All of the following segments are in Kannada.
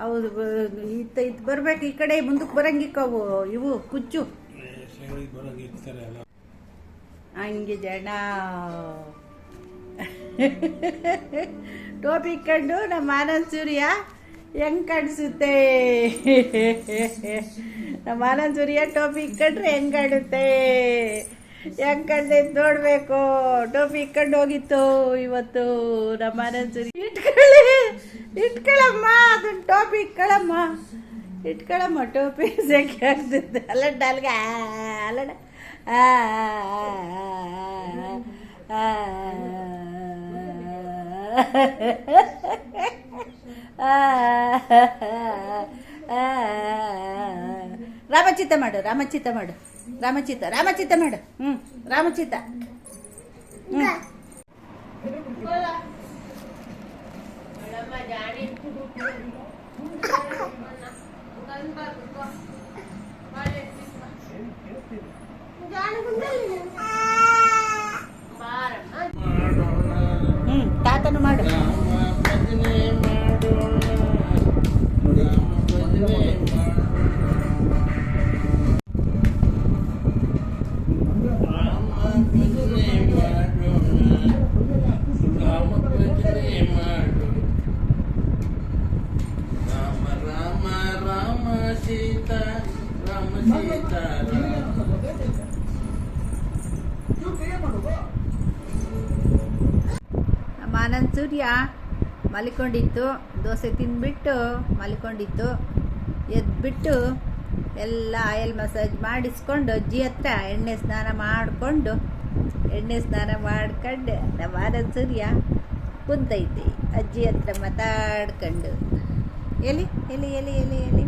ಹೌದು ಇತ್ತ, ಇತ್ತು ಬರ್ಬೇಕು, ಈ ಕಡೆ ಮುಂದಕ್ಕೆ ಬರಂಗಿಕ್ಕವು ಇವು, ಕುಚ್ಚು. ಹಂಗೆ ಜನ. ಟೋಪಿ ಕಂಡು ನಮ್ಮ ಆನಂದ್ ಸೂರ್ಯ ಹೆಂಗ್ ಕಾಣಿಸುತ್ತೆ? ನಮ್ಮ ಆನಂದ್ ಸೂರ್ಯ ಟೋಪಿ ಕಂಡ್ರೆ ಹೆಂಗ್ ಕಾಣುತ್ತೆ? ಯಾಕಂದ್ರೆ ನೋಡ್ಬೇಕು ಟೋಪಿ ಇಟ್ಕೊಂಡು ಹೋಗಿತ್ತು ಇವತ್ತು ನಮ್ಮ ಅನಂತರಿ ಇಟ್ಕೊಳ್ಳಿ ಇಟ್ಕೊಳ್ಳಮ್ಮ ಅದನ್ನ ಟೋಪಿ ಇಟ್ಕೊಳ್ಳಮ್ಮ ಇಟ್ಕೊಳ್ಳಮ್ಮ ಟೋಪಿ ಸೆಕೆ ಆಗ್ತಿದ್ದೆ ಅಲ್ಲಡ ಅಲ್ಗ ಅಲ್ಲಡ ರಾಮಚಿತ್ತ ಮಾಡು ರಾಮಚಿತ್ತ ಮಾಡು రామచిత రామచిత మేడం రామచిత జానుకుంటా ನಮ್ಮ ಆನಂದ್ ಸೂರ್ಯ ಮಲಿಕೊಂಡಿತ್ತು, ದೋಸೆ ತಿಂದ್ಬಿಟ್ಟು ಮಲಿಕೊಂಡಿತ್ತು. ಎದ್ಬಿಟ್ಟು ಎಲ್ಲ ಆಯಿಲ್ ಮಸಾಜ್ ಮಾಡಿಸ್ಕೊಂಡು ಅಜ್ಜಿ ಹತ್ರ ಎಣ್ಣೆ ಸ್ನಾನ ಮಾಡಿಕೊಂಡು, ಎಣ್ಣೆ ಸ್ನಾನ ಮಾಡ್ಕೊಂಡು. ನಮ್ಮ ಆನಂದ್ ಸೂರ್ಯ ಕುಂತೈತಿ, ಅಜ್ಜಿ ಹತ್ರ ಮಾತಾಡ್ಕೊಂಡು. ಎಲ್ಲಿ ಎಲ್ಲಿ ಎಲ್ಲಿ ಎಲ್ಲಿ ಎಲ್ಲಿ?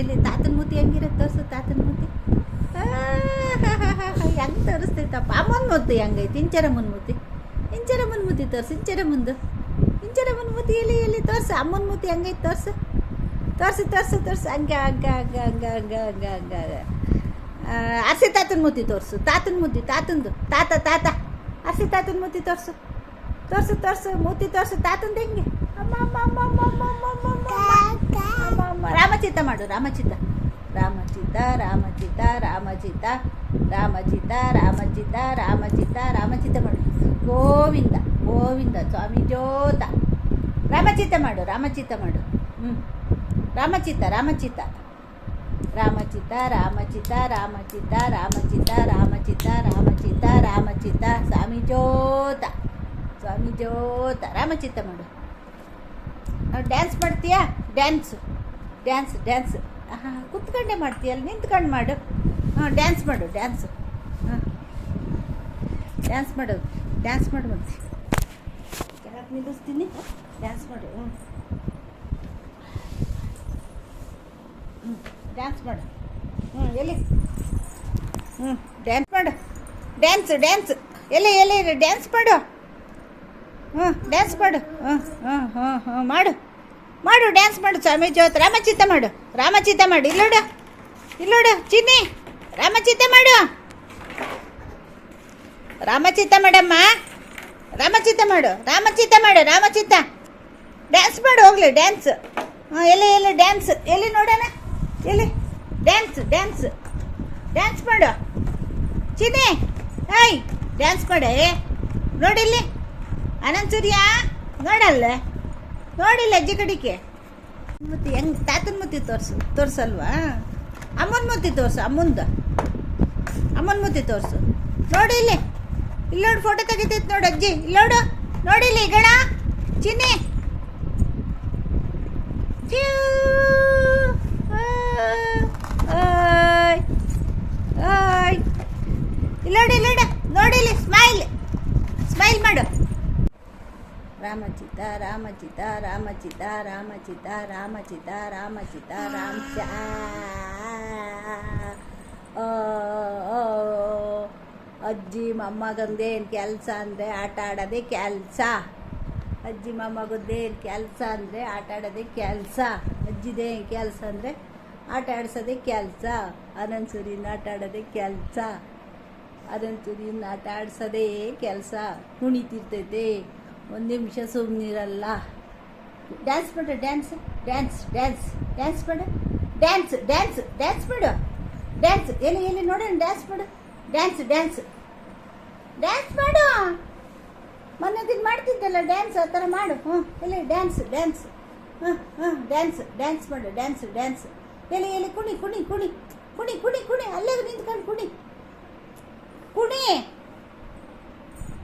ಎಲ್ಲಿ ತಾತನ ಮೂತಿ ಹೆಂಗಿರುತ್ತೆ? ತೋರಿಸು ತಾತನ ಮೂತಿ. ಹೆಂಗೆ ತೋರಿಸ್ತೈತಪ್ಪ? ಅಮ್ಮನ ಮೂತಿ ಹೆಂಗೈತಿ? ಇಂಚರಮ್ಮನ ಮೂತಿ. ಇಂಚರಮ್ಮನ ಮೂತಿ ತೋರಿಸು, ಇಂಚರಮ್ಮಂದು. ಇಂಚರಮ್ಮನ ಮೂತಿ ಎಲ್ಲಿ ಎಲ್ಲಿ? ತೋರಿಸು, ಅಮ್ಮನ ಮೂತಿ ಹೆಂಗೈತಿ ತೋರಿಸು. ತೋರಿಸು ತೋರಿಸು ತೋರಿಸು. ಹಂಗ ಹಂಗ ಹಂಗ ಹಂಗ ಹಂಗ ಹಂಗ ಹಂಗ ಅರ್ಸಿ ತಾತನ ಮೂತಿ ತೋರಿಸು. ತಾತನ ಮೂತಿ, ತಾತಂದು. ತಾತ ತಾತ. ಅರ್ಸಿ ತಾತನ ಮೂತಿ ತೋರಿಸು. ತೋರಿಸು ತೋರಿಸು. ಮೂತಿ ತೋರಿಸು. ತಾತಂದು ಹೆಂಗೆ? ಅಮ್ಮ ಅಮ್ಮ ಅಮ್ಮ ಅಮ್ಮ ಅಮ್ಮ ಅಮ್ಮ ಅಮ್ಮ. ರಾಮಚಿತ್ತ ಮಾಡು ರಾಮಚಿತ್ತ ರಾಮಚಿತ್ತ ರಾಮಚಿತ್ತ ರಾಮಚಿತ್ತ ರಾಮಚಿತ್ತ ರಾಮಚಿತ್ತ ರಾಮಚಿತ್ತ ರಾಮಚಿತ್ತ ಮಾಡು ಗೋವಿಂದ ಗೋವಿಂದ ಸ್ವಾಮಿ ಜೋತ ರಾಮಚಿತ್ತ ಮಾಡು ರಾಮಚಿತ್ತ ಮಾಡು ಹ್ಞೂ ರಾಮಚಿತ್ತ ರಾಮಚಿತ್ತ ರಾಮಚಿತ್ತ ರಾಮಚಿತ್ತ ರಾಮಚಿತ್ತ ರಾಮಚಿತ್ತ ರಾಮಚಿತ್ತ ರಾಮಚಿತ್ತ ರಾಮಚಿತ್ತ ಸ್ವಾಮಿ ಜೋತ ಸ್ವಾಮಿ ಜ್ಯೋತ ರಾಮಚಿತ್ತ ಮಾಡು ಡ್ಯಾನ್ಸ್ ಮಾಡ್ತೀಯಾ ಡ್ಯಾನ್ಸ್ ಡ್ಯಾನ್ಸ್ ಡ್ಯಾನ್ಸ್ ಹಾಂ ಕುತ್ಕೊಂಡೆ ಮಾಡ್ತೀಯಲ್ಲ ನಿಂತ್ಕೊಂಡು ಮಾಡು. ಹಾಂ ಡ್ಯಾನ್ಸ್ ಮಾಡು ಡ್ಯಾನ್ಸ್ ಹಾಂ. ಡ್ಯಾನ್ಸ್ ಮಾಡು ಡ್ಯಾನ್ಸ್ ಮಾಡು ಮತ್ತೆ. ಕೆಳಗೆ ನಿಲ್ಲಿಸ್ತೀನಿ. ಡ್ಯಾನ್ಸ್ ಮಾಡು ಹ್ಞೂ ಹ್ಞೂ ಡ್ಯಾನ್ಸ್ ಮಾಡು. ಹ್ಞೂ ಎಲ್ಲಿ? ಹ್ಞೂ ಡ್ಯಾನ್ಸ್ ಮಾಡು. ಡ್ಯಾನ್ಸ್ ಡ್ಯಾನ್ಸ್ ಎಲ್ಲಿ ಎಲ್ಲಿ? ಡ್ಯಾನ್ಸ್ ಮಾಡು. ಹ್ಞೂ ಡ್ಯಾನ್ಸ್ ಮಾಡು. ಹ್ಞೂ ಹ್ಞೂ ಹ್ಞೂ ಹ್ಞೂ ಮಾಡು. ಮಾಡು ಡ್ಯಾನ್ಸ್ ಮಾಡು ಸ್ವಾಮಿ ಜೋತ್ ರಾಮಚಿತ್ತ ಮಾಡು. ರಾಮಚಿತ್ತ ಮಾಡು. ಇಲ್ಲೋಡು ಇಲ್ಲೋಡು ಚಿನ್ನಿ. ರಾಮಚಿತ್ತ ಮಾಡು. ರಾಮಚಿತ್ತ ಮಾಡಮ್ಮ. ರಾಮಚಿತ್ತ ಮಾಡು. ರಾಮಚಿತ್ತ ಮಾಡು. ರಾಮಚಿತ್ತ ಡ್ಯಾನ್ಸ್ ಮಾಡು ಹೋಗ್ಲಿ ಡ್ಯಾನ್ಸ್ ಹಾಂ, ಎಲ್ಲಿ ಎಲ್ಲಿ ಡ್ಯಾನ್ಸ್ ಎಲ್ಲಿ ನೋಡೋಣ? ಎಲ್ಲಿ? ಡ್ಯಾನ್ಸ್ ಡ್ಯಾನ್ಸ್ ಡ್ಯಾನ್ಸ್ ಮಾಡು. ಚಿನ್ನಿ. ಹಾಯ್ ಡ್ಯಾನ್ಸ್ ಮಾಡೆ. ನೋಡಿಲ್ಲಿ? ಅನಂತ ಸೂರ್ಯ ನೋಡಲ್ಲ. ನೋಡಿಲ್ಲ ಅಜ್ಜಿ ಕಡಿಕೆ. ಮುತ್ತಿ, ಹೆಂಗ್ ತಾತನ ಮುತ್ತಿ ತೋರ್ಸು, ತೋರ್ಸಲ್ವಾ? ಅಮ್ಮನ ಮುತ್ತಿ ತೋರ್ಸು, ಅಮ್ಮಂದು. ಅಮ್ಮನ ಮುತ್ತಿ ತೋರ್ಸು. ನೋಡಿ ಇಲ್ಲಿ. ಇಲ್ಲಿ ನೋಡಿ ಫೋಟೋ ತೆಗಿತೈತೆ ನೋಡು ಅಜ್ಜಿ. ಇಲ್ಲಿ ನೋಡು. ನೋಡಿಲ್ಲಿ ಗಣ. ಚಿನ್ನಿ. ಆಯ್. ಆಯ್. ಇಲ್ಲಿ ನೋಡಿ, ಇಲ್ಲಿ ಸ್ಮೈಲ್ ರಾಮಚಿತ ರಾಮಚಿತ ರಾಮಚಿತ ರಾಮಚಿತ ರಾಮಚಿತ ರಾಮಚಿತ ರಾಮಚ ಅಜ್ಜಿ ಮೊಮ್ಮಗಂದೇನು ಕೆಲಸ ಅಂದರೆ ಆಟ ಆಡೋದೇ ಕೆಲಸ ಅಜ್ಜಿ ಮೊಮ್ಮಗದ್ದೇನು ಕೆಲಸ ಅಂದರೆ ಆಟ ಆಡೋದೇ ಕೆಲಸ ಅಜ್ಜಿದೇ ಕೆಲಸ ಅಂದರೆ ಆಟ ಆಡಿಸೋದೇ ಕೆಲಸ ಅನನ್ಸೂರಿನ ಆಟ ಆಡೋದೇ ಕೆಲಸ ಅದಂತೂ ನಿನ್ನ ಆಟ ಆಡ್ಸೋದೇ ಕೆಲಸ ಕುಣಿತಿರ್ತೈತೆ ಒಂದು ನಿಮಿಷ ಸುಮ್ಮನಿರಲ್ಲ ಡ್ಯಾನ್ಸ್ ಮಾಡು ಡ್ಯಾನ್ಸ್ ಡ್ಯಾನ್ಸ್ ಡ್ಯಾನ್ಸ್ ಡ್ಯಾನ್ಸ್ ಮಾಡು. ಡ್ಯಾನ್ಸ್ ಡ್ಯಾನ್ಸ್ ಡ್ಯಾನ್ಸ್ ಮಾಡು. ಡ್ಯಾನ್ಸ್ ಎಲ್ಲಿ ಎಲ್ಲಿ ನೋಡೋಣ ಡ್ಯಾನ್ಸ್ ಮಾಡು. ಡ್ಯಾನ್ಸ್ ಡ್ಯಾನ್ಸ್ ಡ್ಯಾನ್ಸ್ ಮಾಡು. ಮೊನ್ನೆ ದಿನ ಮಾಡ್ತಿದ್ದಲ್ಲ ಡ್ಯಾನ್ಸ್ ಆ ಥರ ಮಾಡು. ಹ್ಞೂ, ಎಲ್ಲಿ ಡ್ಯಾನ್ಸ್ ಡ್ಯಾನ್ಸ್ ಹಾಂ ಹಾಂ ಡ್ಯಾನ್ಸ್ ಡ್ಯಾನ್ಸ್ ಮಾಡು ಡ್ಯಾನ್ಸ್ ಡ್ಯಾನ್ಸ್ ಎಲ್ಲಿ ಎಲ್ಲಿ, ಕುಣಿ ಕುಣಿ ಕುಣಿ ಕುಣಿ ಕುಣಿ ಕುಣಿ, ಅಲ್ಲೇ ನಿಂತ್ಕೊಂಡು ಕುಣಿ. ಕುಣಿ.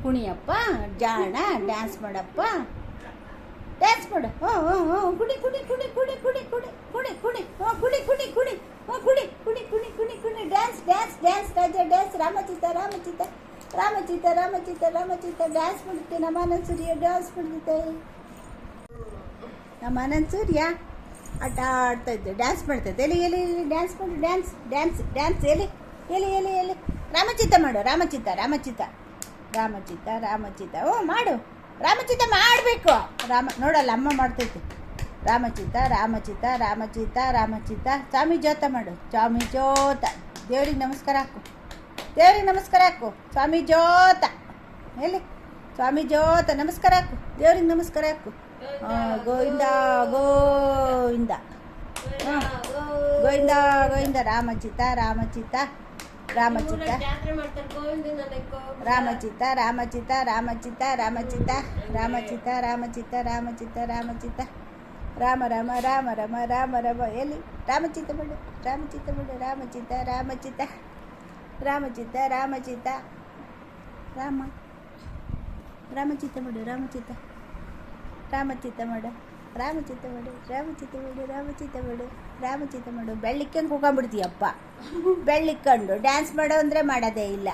ಕುಣಿಯಪ್ಪ ಜಾಣ ಡ್ಯಾನ್ಸ್ ಮಾಡಪ್ಪ ಡ್ಯಾನ್ಸ್ ಮಾಡು ಹ್ಞೂ ಕುಡಿ ಕುಡಿ ಕುಡಿ ಕುಡಿ ಕುಡಿ ಕುಡಿ ಕುಡಿ ಕುಡಿ ಹ್ಞೂ ಕುಡಿ ಕುಡಿ ಕುಡಿ ಹ್ಞೂ ಕುಣಿ ಕುಣಿ ಕುಣಿ ಕುಣಿ ಕುಣಿ dance dance dance Raja dance ರಾಮಚಿತ್ತ ರಾಮಚಿತ್ತ ರಾಮಚಿತ್ತ ರಾಮಚಿತ್ತ ರಾಮಚಿತ್ತ ಡ್ಯಾನ್ಸ್ ಮಾಡುತ್ತೆ ನಮ್ಮ ಆನಂದ್ ಸೂರ್ಯ ಡ್ಯಾನ್ಸ್ ಮಾಡುತ್ತೆ ನಮ್ಮ ಆನಂದ್ ಸೂರ್ಯ ಆಟ ಆಡ್ತಾ ಇದ್ದೆ ಡ್ಯಾನ್ಸ್ ಮಾಡ್ತೈತೆ ಎಲ್ಲಿ ಎಲ್ಲಿ ಎಲ್ಲಿ ಡ್ಯಾನ್ಸ್ ಮಾಡಿ ಡ್ಯಾನ್ಸ್ ಡ್ಯಾನ್ಸ್ ಡ್ಯಾನ್ಸ್ ಎಲ್ಲಿ ಎಲ್ಲಿ ಎಲ್ಲಿ ಎಲ್ಲಿ ರಾಮಚಿತ್ತ ಮಾಡು ರಾಮಚಿತ್ತ ರಾಮಚಿತ್ತ ರಾಮಚಿತ್ತ ರಾಮಚಿತ್ತ ಓ, ಮಾಡು. ರಾಮಚಿತ್ತ ಮಾಡಬೇಕು. ರಾಮ, ನೋಡಲ್ಲ, ಅಮ್ಮ ಮಾಡ್ತೈತಿ. ರಾಮಚಿತ್ತ ರಾಮಚಿತ್ತ ರಾಮಚಿತ್ತ ರಾಮಚಿತ್ತ ಸ್ವಾಮಿ ಜ್ಯೋತ ಮಾಡು. ಸ್ವಾಮಿ ಜ್ಯೋತ ದೇವ್ರಿಗೆ ನಮಸ್ಕಾರ ಹಾಕು. ದೇವ್ರಿಗೆ ನಮಸ್ಕಾರ ಹಾಕು. ಸ್ವಾಮಿ ಜ್ಯೋತ ಎಲ್ಲಿ? ಸ್ವಾಮಿ ಜ್ಯೋತ ನಮಸ್ಕಾರ ಹಾಕು. ದೇವ್ರಿಗೆ ನಮಸ್ಕಾರ ಹಾಕು. ಗೋವಿಂದ ಗೋವಿಂದ. ಹಾಂ ಗೋವಿಂದ ಗೋವಿಂದ. ರಾಮಚಿತ್ತ ರಾಮಚಿತ್ತ ರಾಮಚಿತ್ತ ಜಾತ್ರೆ ಮಾಡ್ತಾರೆ ಗೋವಿಂದನ ನೆಕ್ಕೋ ರಾಮಚಿತ್ತ ರಾಮಚಿತ್ತ ರಾಮಚಿತ್ತ ರಾಮಚಿತ್ತ ರಾಮಚಿತ್ತ ರಾಮಚಿತ್ತ ರಾಮಚಿತ್ತ ರಾಮಚಿತ್ತ ರಾಮ ರಾಮ ರಾಮ ರಾಮ ರಾಮ ರಾಮ ಎಲ್ಲಿ ರಾಮಚಿತ್ತ ಬಿಡು ರಾಮಚಿತ್ತ ಬಿಡು ರಾಮಚಿತ್ತ ರಾಮಚಿತ್ತ ರಾಮಚಿತ್ತ ರಾಮಚಿತ್ತ ರಾಮ ಚಿಂತೆ ಮಾಡು ಬೆಳ್ಳಿಕ್ಕಂಗೆ ಕೂಕೊಂಡ್ಬಿಡ್ತೀಯಪ್ಪ ಬೆಳ್ಳಿಕೊಂಡು ಡ್ಯಾನ್ಸ್ ಮಾಡೋ ಅಂದರೆ ಮಾಡೋದೇ ಇಲ್ಲ.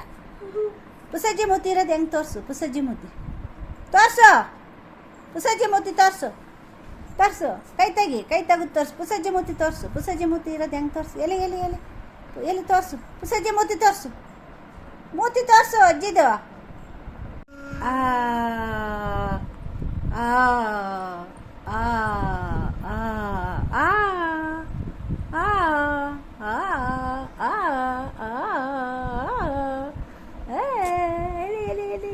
ಪುಸಜ್ಜಿ ಮೂತಿ ಇರೋದು ಹೆಂಗೆ ತೋರಿಸು? ಪುಸಜ್ಜಿ ಮೂತಿ. ತೋರಿಸು. ಪುಸಜ್ಜಿ ಮೂತಿ ತೋರಿಸು. ತೋರಿಸು. ಕೈ ತೆಗಿ. ಕೈ ತೆಗೆದು ತೋರಿಸು. ಪುಸಜ್ಜಿ ಮೂತಿ ತೋರಿಸು. ಪುಸಜ್ಜಿ ಮೂತಿ ಇರೋದು ಹೆಂಗೆ ತೋರಿಸು? ಎಲ್ಲಿ ಎಲ್ಲಿ ಎಲ್ಲಿ? ಎಲ್ಲಿ ತೋರಿಸು? ಪುಸಜ್ಜಿ ಮೂತಿ ತೋರಿಸು. ಮೂತಿ ತೋರಿಸು ಅಜ್ಜಿದು. ಆ ಆ.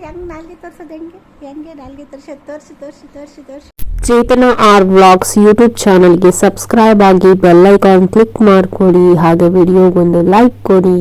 ಹೆಂಗೆ ನಾಲ್ಗೆ ತೋರ್ಸೋದು ಹೆಂಗೆ? ಹೆಂಗೆ ನಾಲ್ಗೆ ತೋರ್ಸೋದು ತೋರಿಸಿ ತೋರಿಸಿ ತೋರಿಸಿ ತೋರಿಸಿ. ಚೇತನ ಆರ್ ವ್ಲಾಗ್ಸ್ ಯೂಟ್ಯೂಬ್ ಚಾನಲ್ಗೆ ಸಬ್ಸ್ಕ್ರೈಬ್ ಆಗಿ ಬೆಲ್ ಐಕಾನ್ ಕ್ಲಿಕ್ ಮಾಡಿಕೊಡಿ. ಹಾಗೆ ವಿಡಿಯೋಗೊಂದು ಲೈಕ್ ಕೊಡಿ.